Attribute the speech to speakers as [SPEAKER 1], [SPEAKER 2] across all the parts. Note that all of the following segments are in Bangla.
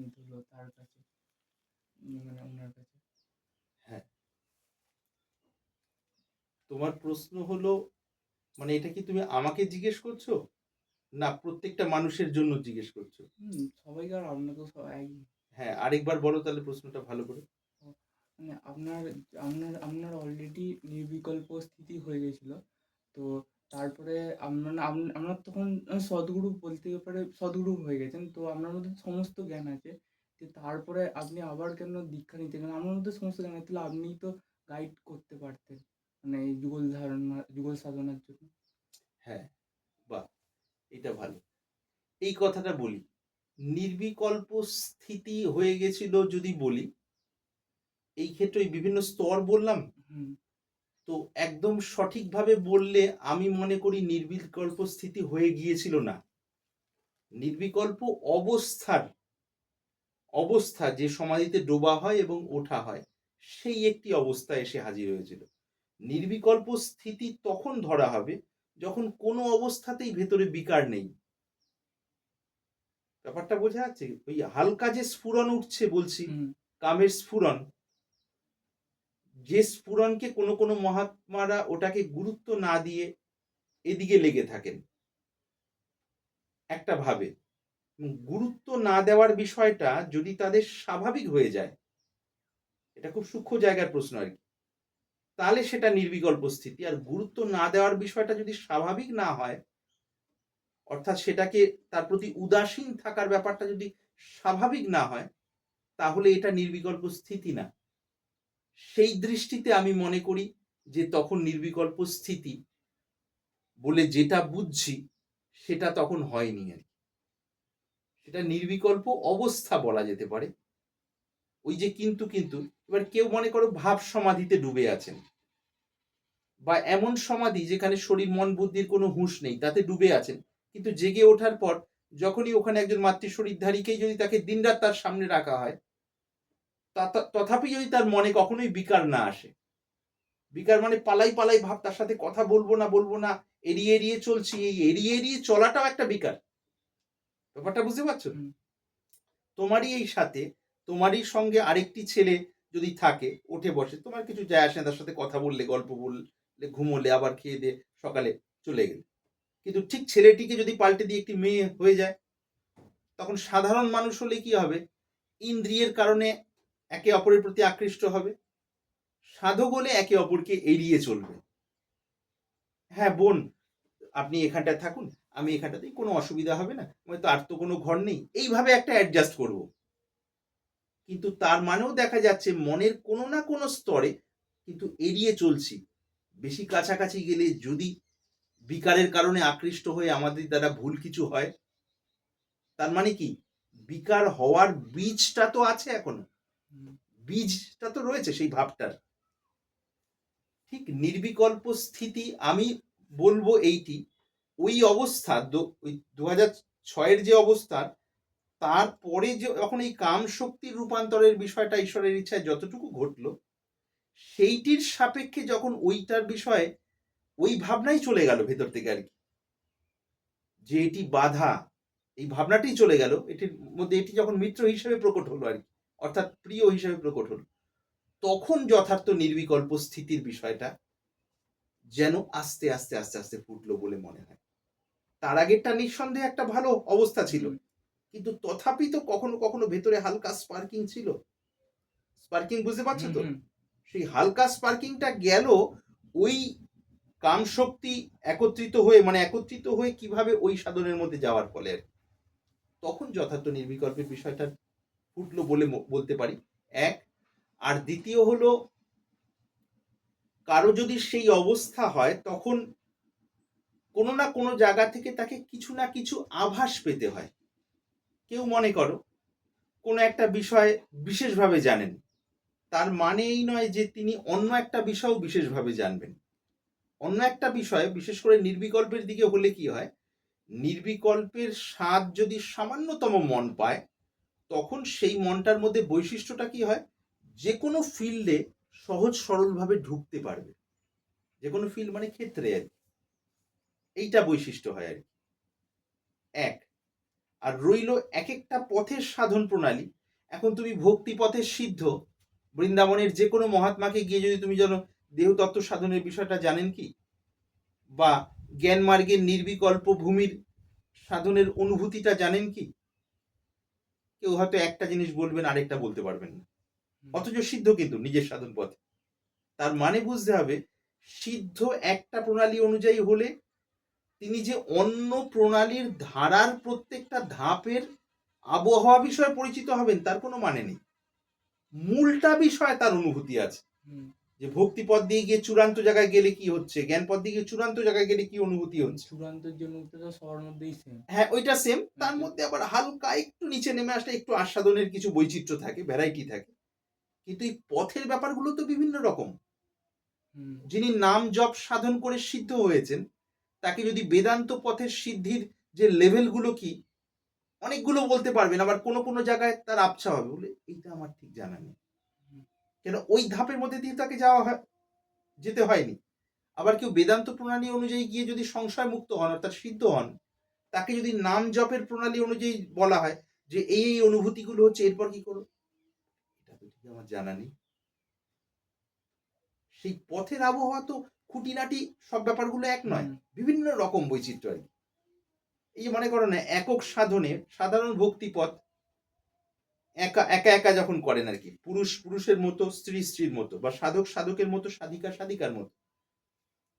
[SPEAKER 1] নিতে হলো তার কাছে মানে ওনার কাছে।
[SPEAKER 2] হ্যাঁ। তোমার প্রশ্ন হলো মানে এটা কি তুমি আমাকে জিজ্ঞেস করছ? না প্রত্যেকটা মানুষের জন্য জিজ্ঞেস করছ?
[SPEAKER 1] হুম সবাইকে আর আপনাকেও সবাই
[SPEAKER 2] হ্যাঁ আরেকবার বলো তাহলে প্রশ্নটা ভালো করে।
[SPEAKER 1] মানে আপনার আপনার আপনার অলরেডি নির্বিকল্প স্থিতি হয়ে গেছিল। তো তারপরে আপনার আপ- আপনার তখন সদ্গুরু বলতে পারে সদ্গুরু হয়ে গেছেন। তো আপনার মধ্যে সমস্ত জ্ঞান আছে। যে তারপরে আপনি আবার কেন দীক্ষা নিতে গেলেন? আপনার মধ্যে সমস্ত জ্ঞান আছে। তাহলে আপনিই তো গাইড করতে পারতেন। মানে এই যুগল ধারণা যুগল সাধনার জন্য।
[SPEAKER 2] হ্যাঁ বাহ! এটা ভালো। এই কথাটা বলি। নির্বিকল্প স্থিতি হয়ে গেছিল যদি বলি এই ক্ষেত্রে বিভিন্ন স্তর বললাম?
[SPEAKER 1] হুম।
[SPEAKER 2] তো একদম সঠিকভাবে বললে আমি মনে করি নির্বিকল্প স্থিতি হয়ে গিয়েছিল না। নির্বিকল্প অবস্থার অবস্থা যে সমাধিতে ডোবা হয় এবং ওঠা হয় সেই একটি অবস্থা এসে হাজির হয়েছিল। নির্বিকল্প স্থিতি তখন ধরা হবে যখন কোনো অবস্থাতেই ভেতরে বিকার নেই। ব্যাপারটা বোঝা যাচ্ছে? ওই হালকা যে স্ফুরণ উঠছে বলছি কামের স্ফুরণ যে স্ফুরণকে কোনো কোনো মহাত্মারা ওটাকে গুরুত্ব না দিয়ে এদিকে লেগে থাকেন। একটা ভাবে গুরুত্ব না দেওয়ার বিষয়টা যদি তাদের স্বাভাবিক হয়ে যায়, এটা খুব সূক্ষ্ম জায়গার প্রশ্ন আর কি। তাহলে সেটা নির্বিকল্প স্থিতি। আর গুরুত্ব না দেওয়ার বিষয়টা যদি স্বাভাবিক না হয়, অর্থাৎ সেটাকে তার প্রতি উদাসীন থাকার ব্যাপারটা যদি স্বাভাবিক না হয়, তাহলে এটা নির্বিকল্প স্থিতি না। সেই দৃষ্টিতে আমি মনে করি যে তখন নির্বিকল্প স্থিতি বলে যেটা বুঝছি, সেটা তখন হয়নি আর। সেটা নির্বিকল্প অবস্থা বলা যেতে পারে। ওই যে কিন্তু কিন্তু, এবার কেউ মনে করো ভাব সমাধিতে ডুবে আছেন। বা এমন সমাধি যেখানে শরীর, মন, বুদ্ধির কোনো হুঁশ নেই, তাতে ডুবে আছেন। কিন্তু জেগে ওঠার পর যখনই ওখানে একজন মাতৃ শরীরধারীকেই যদি তাকে দিনরাত তার সামনে রাখা হয় তথাপি যদি তার মনে কখনোই বিকার না আসে বিকার মানে পালাই পালাই ভাব তার সাথে কথা বলব না বলব না এড়িয়ে এড়িয়ে চলছি এই এড়িয়ে এড়িয়ে চলাটাও একটা বিকার। ব্যাপারটা বুঝতে পারছ? তোমারই এই সাথে তোমারই সঙ্গে আরেকটি ছেলে যদি থাকে উঠে বসে তোমার কিছু যায় আসে তার সাথে কথা বললে গল্প বললে ঘুমোলে আবার খেয়ে দিয়ে সকালে চলে গেলে। কিন্তু ঠিক ছেলেটিকে যদি পাল্টে দিয়ে একটি মেয়ে হয়ে যায় তখন সাধারণ মানুষ হলে কি হবে? ইন্দ্রিয়ের কারণে একে অপরের প্রতি আকৃষ্ট হবে। সাধক হলে একে অপরকে এড়িয়ে চলবে। হ্যাঁ বোন, আপনি এখানটায় থাকুন, আমি এখানটাতেই কোনো অসুবিধা হবে না। হয়তো আর তো কোনো ঘর নেই। এইভাবে একটা অ্যাডজাস্ট করব। কিন্তু তার মানেও দেখা যাচ্ছে মনের কোনো না কোনো স্তরে কিন্তু এড়িয়ে চলছি। বেশি কাছাকাছি গেলে যদি বিকারের কারণে আকৃষ্ট হয়ে আমাদের দ্বারা ভুল কিছু হয়, তার মানে কি? বিকার হওয়ার বীজটা তো আছে
[SPEAKER 1] এখনও।
[SPEAKER 2] বীজটা তো রয়েছে সেই ভাবটার। ঠিক নির্বিকল্প স্থিতি আমি বলব এইটি, ওই অবস্থা ওই দু হাজার ছয়ের যে অবস্থার তারপরে যে যখন এই কাম শক্তির রূপান্তরের বিষয়টা ঈশ্বরের ইচ্ছায় যতটুকু ঘটলো, সেইটির সাপেক্ষে যখন ওইটার বিষয়ে ওই ভাবনাই চলে গেল ভেতর থেকে আর কি। যে এটি বাধা, এই ভাবনাটাই চলে গেল, এটির মধ্যে এটি যখন মিত্র হিসেবে প্রকট হলো আর কি। অর্থাৎ প্রিয় হিসেবে প্রকট হলো তখন যথার্থ নির্বিকল্প স্থিতির বিষয়টা যেন আস্তে আস্তে আস্তে আস্তে ফুটলো বলে মনে হয়। তার আগেরটা নিঃসন্দেহে একটা ভালো অবস্থা ছিল। কিন্তু তথাপি তো কখনো কখনো ভেতরে হালকা স্পার্কিং ছিল। স্পার্কিং বুঝতে পারছ তো। সেই হালকা স্পার্কিংটা গেল ওই কাম শক্তি একত্রিত হয়ে মানে একত্রিত হয়ে কীভাবে ওই সাধনের মধ্যে যাওয়ার ফলে তখন যথার্থ নির্বিকল্পের বিষয়টা ফুটলো বলে বলতে পারি। এক, আর দ্বিতীয় হলো, কারও যদি সেই অবস্থা হয়, তখন কোনো না কোনো জায়গা থেকে তাকে কিছু না কিছু আভাস পেতে হয়। কেউ মনে করো, কোনো একটা বিষয় বিশেষভাবে জানেন, তার মানে এই নয় যে তিনি অন্য একটা বিষয়ও বিশেষভাবে জানবেন। অন্য একটা বিষয়, বিশেষ করে নির্বিকল্পের দিকে হলে কি হয়, নির্বিকল্পের স্বাদ যদি সামান্যতম মন পায় তখন সেই মনটার মধ্যে বৈশিষ্ট্যটা কি হয়? যে কোনো ফিল্ডে সহজ সরলভাবে ঢুকতে পারবে। যে কোনো ফিল্ড মানে ক্ষেত্রে আর কি। এইটা বৈশিষ্ট্য হয় আর কি। এক, আর রইল এক একটা পথের সাধন প্রণালী। এখন তুমি ভক্তি পথের সিদ্ধ। বৃন্দাবনের যে কোনো মহাত্মাকে গিয়ে যদি তুমি যেন দেহতত্ত্ব সাধনের বিষয়টা জানেন কি? বা জ্ঞান মার্গের নির্বিকল্প ভূমির সাধনের অনুভূতিটা জানেন কি? কেউ হয়তো একটা জিনিস বলবেন আরেকটা বলতে পারবেন না। অথচ সিদ্ধ কিন্তু নিজের সাধন পথে। তার মানে বুঝতে হবে সিদ্ধ একটা প্রণালী অনুযায়ী হলে তিনি যে অন্য প্রণালীর ধারার প্রত্যেকটা ধাপের আবহাওয়া বিষয়ে পরিচিত হবেন তার কোনো মানে নেই। মূলটা বিষয়ে তার অনুভূতি আছে। যে ভক্তি পথ দিয়ে গিয়ে চূড়ান্ত জায়গায় গেলে কি হচ্ছে? জ্ঞান পথ দিয়ে গিয়ে চূড়ান্ত জায়গায় গেলে কি অনুভূতি হচ্ছে?
[SPEAKER 1] চূড়ান্তের জন্য সবার মধ্যেই সেম
[SPEAKER 2] হ্যাঁ ওইটা সেম তার
[SPEAKER 1] আচ্ছা।
[SPEAKER 2] মধ্যে আবার হালকা একটু নিচে নেমে আসলে একটু আস্বাদনের কিছু বৈচিত্র্য থাকে ভ্যারাইটি থাকে। কিন্তু এই পথের ব্যাপারগুলো তো বিভিন্ন রকম। যিনি নাম জপ সাধন করে সিদ্ধ হয়েছেন তাকে যদি বেদান্ত পথের সিদ্ধির যে লেভেলগুলো কি অনেকগুলো বলতে পারবেন আবার কোনো কোনো জায়গায় তার আবছা হবে বলে এইটা আমার ঠিক জানা নেই। কেন ওই ধাপের মধ্যে দিয়ে তাকে যাওয়া হয় যেতে হয়নি। আবার কেউ বেদান্ত প্রণালী অনুযায়ী গিয়ে যদি সংশয় মুক্ত হন অর্থাৎ সিদ্ধ হন তাকে যদি নাম জপের প্রণালী অনুযায়ী বলা হয় যে এই এই অনুভূতিগুলো হচ্ছে এরপর কি করো? এটা তো ঠিক আমার জানা নেই। সেই পথের আবহাওয়া তো খুঁটিনাটি সব ব্যাপারগুলো এক নয় বিভিন্ন রকম বৈচিত্র্য আর এই মনে করো না একক সাধনে সাধারণ ভক্তিপথ একা একা একা যখন করেন আর কি। পুরুষ, পুরুষের মতো, স্ত্রী, স্ত্রীর মতো, বা সাধক, সাধকের মতো, সাধিকা, সাধিকার মতো।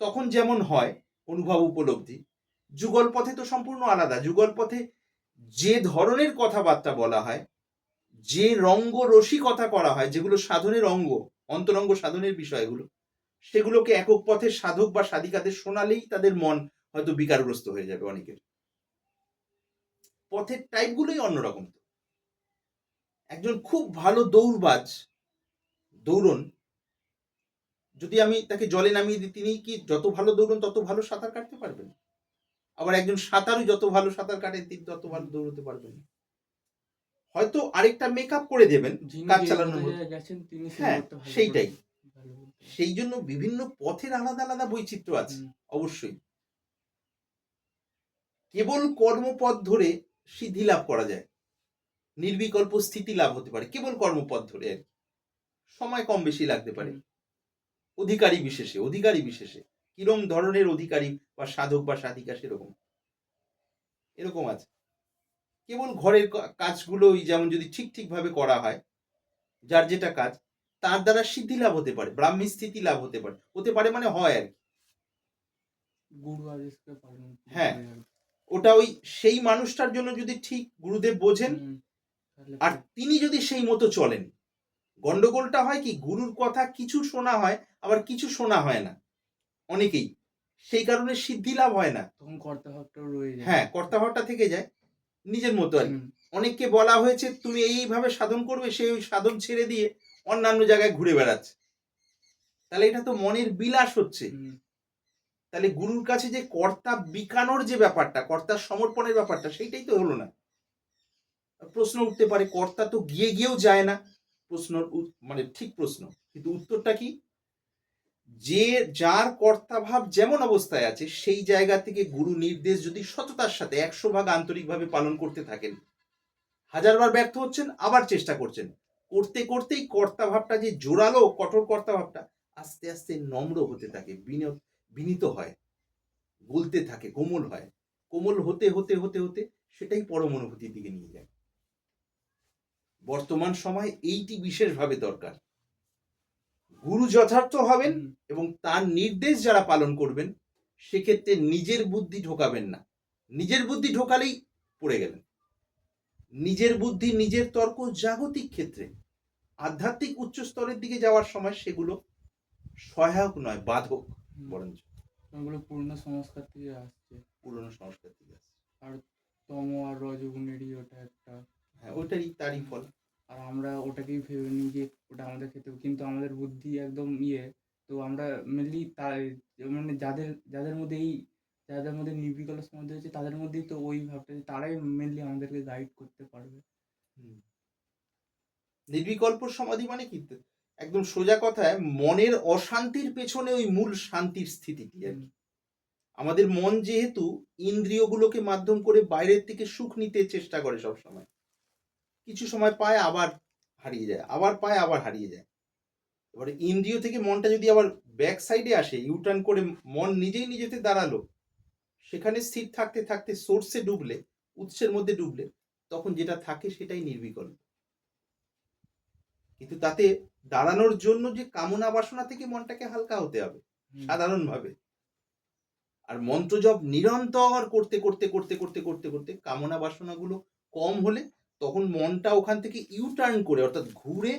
[SPEAKER 2] তখন যেমন হয় অনুভব উপলব্ধি। যুগল পথে তো সম্পূর্ণ আলাদা। যুগল পথে যে ধরনের কথাবার্তা বলা হয়, যে রঙ্গ রসিকতা করা হয়, যেগুলো সাধনের অঙ্গ, অন্তরঙ্গ সাধনের বিষয়গুলো, সেগুলোকে একক পথের সাধক বা সাধিকাদের শোনালেই তাদের মন হয়তো বিকারগ্রস্ত হয়ে যাবে অনেকের। পথের টাইপগুলোই অন্যরকম একজন খুব ভালো দৌড়বাজ দৌড়ন। যদি আমি তাকে জলে নামিয়ে দিই তিনি কি যত ভালো দৌড়ন তত ভালো সাঁতার কাটতে পারবেন? আবার একজন সাঁতারু যত ভালো সাঁতার কাটেন তিনি তত ভালো দৌড়তে পারবেন। হয়তো আরেকটা মেকআপ করে দেবেন কাজ চালানোর হ্যাঁ, সেইটাই। সেই জন্য বিভিন্ন পথের আলাদা আলাদা বৈচিত্র্য আছে অবশ্যই। কেবল কর্মপথ ধরে সিদ্ধি লাভ করা যায়। নির্বিকল্প স্থিতি লাভ হতে পারে। কেবল কর্মপথ ধরে আর কি। সময় কম বেশি লাগতে পারে। অধিকারী বিশেষে অধিকারী বিশেষে। কিরম ধরনের অধিকারী বা সাধক বা সাধিকা সেরকম? এরকম আছে। কেবল ঘরের কা- কাজগুলোই যেমন যদি ঠিক ঠিক ভাবে করা হয় যার যেটা কাজ তার দ্বারা সিদ্ধি লাভ হতে পারে ব্রাহ্মী স্থিতি লাভ হতে পারে। হতে পারে মানে হয় আর কি। হ্যাঁ। ওটা ওই সেই মানুষটার জন্য যদি ঠিক গুরুদেব বোঝেন আর তিনি যদি সেই মতো চলেন গন্ডগোলটা হয় কি গুরুর কথা কিছু শোনা হয় আবার কিছু শোনা হয় না। অনেকেই সেই কারণে সিদ্ধি লাভ হয় না।
[SPEAKER 1] তখন কর্তা ভাবটাও রয়ে যায়।
[SPEAKER 2] হ্যাঁ কর্তাভাবটা থেকে যায়। নিজের মতো আর অনেককে বলা হয়েছে তুমি এইভাবে সাধন করবে সে ওই সাধন ছেড়ে দিয়ে অন্যান্য জায়গায় ঘুরে বেড়াচ্ছে। তাহলে এটা তো মনের বিলাস হচ্ছে। তাহলে গুরুর কাছে যে কর্তা বিকানোর যে ব্যাপারটা কর্তার সমর্পণের ব্যাপারটা সেইটাই তো হলো না। প্রশ্ন উঠতে পারে, কর্তা তো গিয়ে গিয়েও যায় না। প্রশ্ন মানে ঠিক প্রশ্ন, কিন্তু উত্তরটা কি? যে যার কর্তাভাব যেমন অবস্থায় আছে, সেই জায়গা থেকে গুরু নির্দেশ যদি সততার সাথে একশো ভাগ আন্তরিকভাবে পালন করতে থাকেন, হাজারবার ব্যর্থ হচ্ছেন, আবার চেষ্টা করছেন। করতে করতেই কর্তাভাবটা যে জোরালো, কঠোর কর্তাভাবটা আস্তে আস্তে নম্র হতে থাকে বিনত হয়, গলতে থাকে, কোমল হয়। কোমল হতে হতে হতে হতে সেটাই পরম অনুভূতির দিকে নিয়ে যায়। বর্তমান সময় এইটি বিশেষভাবে দরকার। গুরু যথার্থ হবেন এবং তার নির্দেশ যারা পালন করবেন সেক্ষেত্রে নিজের বুদ্ধি ঢোকাবেন না। নিজের বুদ্ধি ঢোকালেই পড়ে গেলেন। নিজের বুদ্ধি নিজের তর্ক জাগতিক ক্ষেত্রে। আধ্যাত্মিক উচ্চ স্তরের দিকে যাওয়ার সময় সেগুলো সহায়ক নয় বাধক বরঞ্চ।
[SPEAKER 1] ওগুলো পূর্ণ সংস্কার থেকে আসছে।
[SPEAKER 2] পুরনো সংস্কার থেকে আসে।
[SPEAKER 1] তম আর রজগুণেরই ওটা একটা
[SPEAKER 2] হ্যাঁ। ওইটারই তারই ফল।
[SPEAKER 1] আর আমরা ওটাকেই ভেবে নিই যে ওটা আমাদের খেতে কিন্তু আমাদের বুদ্ধি একদম ইয়ে। তো আমরা মেনলি মানে যাদের যাদের মধ্যে এই যাদের মধ্যে নির্বিকল্প সমাধি হচ্ছে তাদের মধ্যেই তো ওই ভাবটা তারাই মেনলি আমাদেরকে গাইড করতে পারবে।
[SPEAKER 2] নির্বিকল্প সমাধি মানে কি? একদম সোজা কথায় মনের অশান্তির পেছনে ওই মূল শান্তির স্থিতিটি আর কি। আমাদের মন যেহেতু ইন্দ্রিয়গুলোকে মাধ্যম করে বাইরের থেকে সুখ নিতে চেষ্টা করে সব সময় কিছু সময় পায় আবার হারিয়ে যায় আবার পায় আবার হারিয়ে যায়। এবারে ইন্দ্রিয় থেকে মনটা যদি আবার ব্যাক সাইডে আসে ইউটার্ন করে মন নিজেই নিজেতে দাঁড়াল সেখানে স্থির থাকতে থাকতে সোর্সে ডুবলে উৎসের মধ্যে ডুবলে তখন যেটা থাকে সেটাই নির্বিকল্প। কিন্তু তাতে দাঁড়ানোর জন্য যে কামনা বাসনা থেকে মনটাকে হালকা হতে হবে সাধারণভাবে। আর মন্ত্র জপ নিরন্তর করতে করতে করতে করতে করতে করতে কামনা বাসনাগুলো কম হলে তখন মনটা ওখান থেকে ইউটার্ন করে অর্থাৎ ঘুরে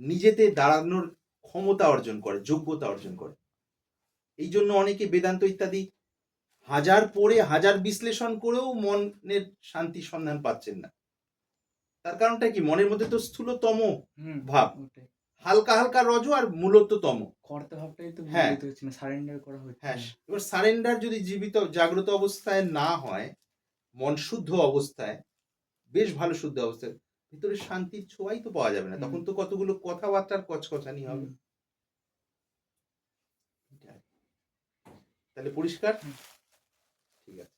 [SPEAKER 2] নিজেতে দাঁড়ানোর ক্ষমতা অর্জন করে যোগ্যতা অর্জন করে। এই জন্য অনেকে বেদান্ত ইত্যাদি হাজার পড়ে হাজার বিশ্লেষণ করেও মনের শান্তি সন্ধান পাচ্ছেন না। তার কারণটা কি? মনের মধ্যে তো স্থূলতম ভাব। হালকা হালকা রজ আর মূলত তম হ্যাঁ।
[SPEAKER 1] সারেন্ডার করা হচ্ছে
[SPEAKER 2] হ্যাঁ এবার সারেন্ডার যদি জীবিত জাগ্রত অবস্থায় না হয় মন শুদ্ধ অবস্থায় বেশ ভালো শুদ্ধ অবস্থায় ভিতরে শান্তির ছোঁয়াই তো পাওয়া যাবে না। তখন তো কতগুলো কথাবার্তার কচকচানি হবে। তাহলে পরিষ্কার? ঠিক আছে।